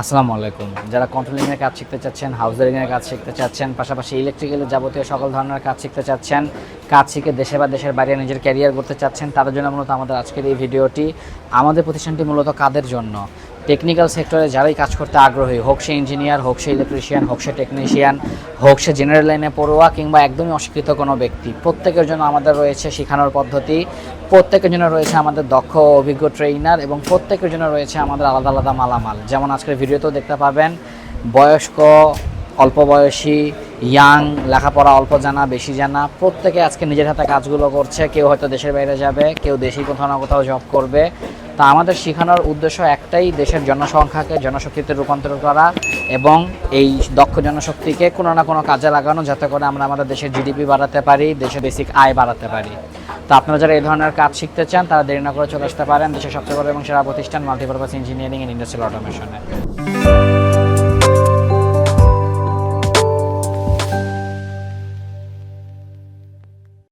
আসসালামু আলাইকুম। যারা কন্ট্রোলিং এর কাজ শিখতে চাচ্ছেন হাউজারিং এর কাজ শিখতে চাচ্ছেন, পাশাপাশি ইলেকট্রিক্যালের যাবতীয় সকল ধরনের কাজ শিখতে চাচ্ছেন, কাজ শিখে দেশে বা দেশের বাইরে নিজের ক্যারিয়ার করতে চাচ্ছেন, তাদের জন্য মূলত আমাদের আজকের এই ভিডিওটি। আমাদের প্রতিষ্ঠানটি মূলত কাদের জন্য? টেকনিক্যাল সেক্টরে যারাই কাজ করতে আগ্রহী, হোক সে ইঞ্জিনিয়ার হোক সে ইলেকট্রিশিয়ান হোক সে টেকনিশিয়ান হোক সে জেনারেল লাইনে পড়ুয়া কিংবা একদমই অশিক্ষিত কোনো ব্যক্তি, প্রত্যেকের জন্য আমাদের রয়েছে শেখানোর পদ্ধতি, প্রত্যেকের জন্য রয়েছে আমাদের দক্ষ অভিজ্ঞ ট্রেইনার এবং প্রত্যেকের জন্য রয়েছে আমাদের আলাদা আলাদা মালামাল। যেমন আজকের ভিডিওতেও দেখতে পাবেন, বয়স্ক, অল্প বয়সী ইয়াং লেখাপড়া অল্প জানা, বেশি জানা, প্রত্যেকে আজকে নিজের হাতে কাজগুলো করছে, কেউ হয়তো দেশের বাইরে যাবে, কেউ দেশেই কোথাও না কোথাও জব করবে। তা আমাদের শেখানোর উদ্দেশ্য একটাই, দেশের জনসংখ্যাকে, জনশক্তিতে রূপান্তর করা এবং এই দক্ষ জনশক্তিকে কোনো না কোনো কাজে লাগানো যাতে করে আমরা আমাদের দেশের জিডিপি বাড়াতে পারি, দেশের বেসিক আয় বাড়াতে পারি। তো আপনারা যারা এই ধরনের কাজ শিখতে চান, তারা দেরি না করে চলে আসতে পারেন। দেশের সবচেয়ে বড় এবং সেরা প্রতিষ্ঠান মাল্টিপারপাস ইঞ্জিনিয়ারিং অ্যান্ড ইন্ডাস্ট্রিয়াল অটোমেশনে।